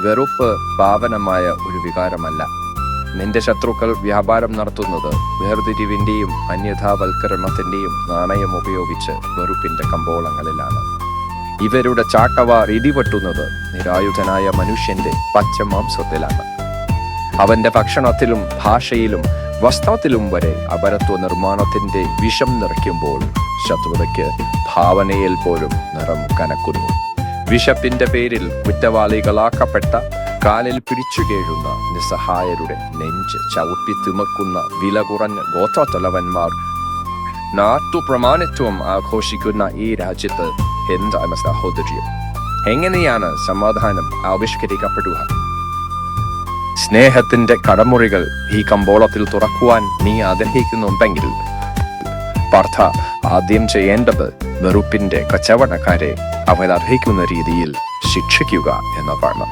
വെറുപ്പ് പാവനമായ ഒരു വികാരമല്ല. നിന്റെ ശത്രുക്കൾ വ്യാപാരം നടത്തുന്നത് വേർതിരിവിന്റെയും അന്യഥാവൽക്കരണത്തിന്റെയും നാണയം ഉപയോഗിച്ച് വെറുപ്പിന്റെ കമ്പോളങ്ങളിലാണ്. ഇവരുടെ ചാട്ടവാർ ഇടിപെട്ടുന്നത് നിരായുധനായ മനുഷ്യന്റെ പച്ചമാംസത്തിലാണ്. അവന്റെ ഭക്ഷണത്തിലും ഭാഷയിലും വസ്ത്രത്തിലും വരെ അപരത്വ നിർമ്മാണത്തിന്റെ വിഷം നിറയ്ക്കുമ്പോൾ ശത്രുതയ്ക്ക് ഭാവനയിൽ പോലും നിറം കനക്കുന്നു. വിശപ്പിന്റെ പേരിൽ കുറ്റവാളികളാക്കപ്പെട്ട കാലിൽ പിടിച്ചു കേഴുന്ന നിസ്സഹായരുടെ നെഞ്ച് ചവിട്ടി തിമക്കുന്ന വില കുറഞ്ഞ ഗോത്രത്തലവന്മാർ. നാട്ടു പ്രമാണിത്വം ആഘോഷിക്കുന്ന ഈ രാജ്യത്ത് എന്താണ് സഹോദര്യം? എങ്ങനെയാണ് സമാധാനം ആവിഷ്കരിക്കപ്പെടുക? സ്നേഹത്തിന്റെ കടമുറികൾ ഈ കമ്പോളത്തിൽ തുറക്കുവാൻ നീ ആഗ്രഹിക്കുന്നുണ്ടെങ്കിൽ പാർത്ഥ ആദ്യം ചെയ്യേണ്ടത് വെറുപ്പിന്റെ കച്ചവടക്കാരെ അവരർഹിക്കുന്ന രീതിയിൽ ശിക്ഷിക്കുക എന്നതാണ്.